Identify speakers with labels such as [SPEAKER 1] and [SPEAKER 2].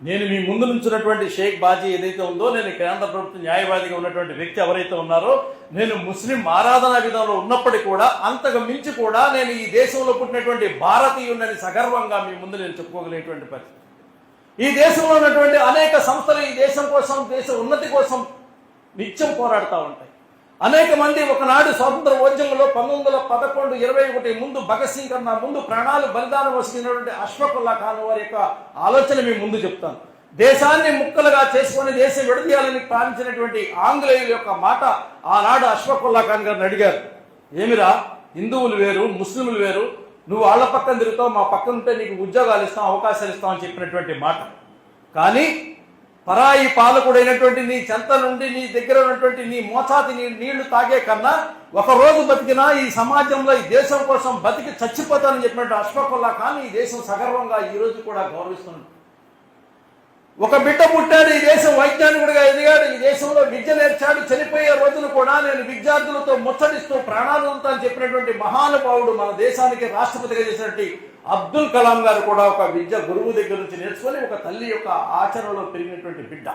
[SPEAKER 1] నేను మీ ముందు నుంచినటువంటి షేక్ బాజీ ఏదైతే ఉందో నేను కేంద్ర ప్రభుత్వ న్యాయవాదిగా ఉన్నటువంటి వ్యక్తి ఎవరైతే ఉన్నారో నేను ముస్లిం ఆరాధనా విధంలో ఉన్నప్పటికీ కూడా అంతకు మించి కూడా నేను ఈ దేశంలో పుట్టినటువంటి భారతీయుడని సగర్వంగా మీ ముందు నేను చెప్పుకోగలిగేటువంటి పరిస్థితి. ఈ దేశంలో ఉన్నటువంటి అనేక సంస్థలు ఈ దేశం కోసం దేశ ఉన్నతి కోసం నిత్యం పోరాడుతూ ఉంటాయి. అనేక మంది ఒకనాడు స్వాతంత్ర ఉద్యమంలో పంతొమ్మిది వందల పదకొండు ఇరవై ఒకటి ముందు భగత్ సింగ్ కన్నా ముందు ప్రాణాలు బలిదానం వస్తున్నటువంటి అశ్వకుల్లా ఖాన్ వారి యొక్క ఆలోచన మీ ముందు చెప్తాను. దేశాన్ని ముక్కలుగా చేసుకొని దేశం విడదీయాలని పాలించినటువంటి ఆంగ్లేయుల యొక్క మాట ఆనాడు అశ్వకుల్లా ఖాన్ గారిని అడిగారు. ఏమిరా? హిందువులు వేరు ముస్లింలు వేరు నువ్వు వాళ్ళ పక్కన తిరుగుతావు మా పక్కన ఉంటే నీకు ఉద్యోగాలు ఇస్తాం అవకాశాలు ఇస్తాం అని చెప్పినటువంటి మాట. కానీ పరాయి పాలకుడైనటువంటి నీ చెంత నుండి నీ దగ్గర ఉన్నటువంటి నీ మోసాతి నీ నీళ్ళు తాగే కన్నా ఒక రోజు బతికినా ఈ సమాజంలో ఈ దేశం కోసం బతికి చచ్చిపోతానని చెప్పినట్టు అశ్వకుల్లా కానీ ఈ దేశం సగర్వంగా ఈ రోజు కూడా గౌరవిస్తున్నాడు. ఒక బిడ్డ పుట్టాడు ఈ దేశం వైజ్ఞానికుడిగా ఎదిగాడు ఈ దేశంలో విద్య నేర్చాడు చనిపోయే కూడా నేను విద్యార్థులతో ముచ్చటిస్తూ ప్రాణాలు అని చెప్పినటువంటి మహానుభావుడు మన దేశానికి రాష్ట్రపతిగా చేసినటువంటి అబ్దుల్ కలాం గారు కూడా ఒక విద్య గురువు దగ్గర నుంచి నేర్చుకొని ఒక తల్లి యొక్క ఆచరణలో పెరిగినటువంటి బిడ్డ.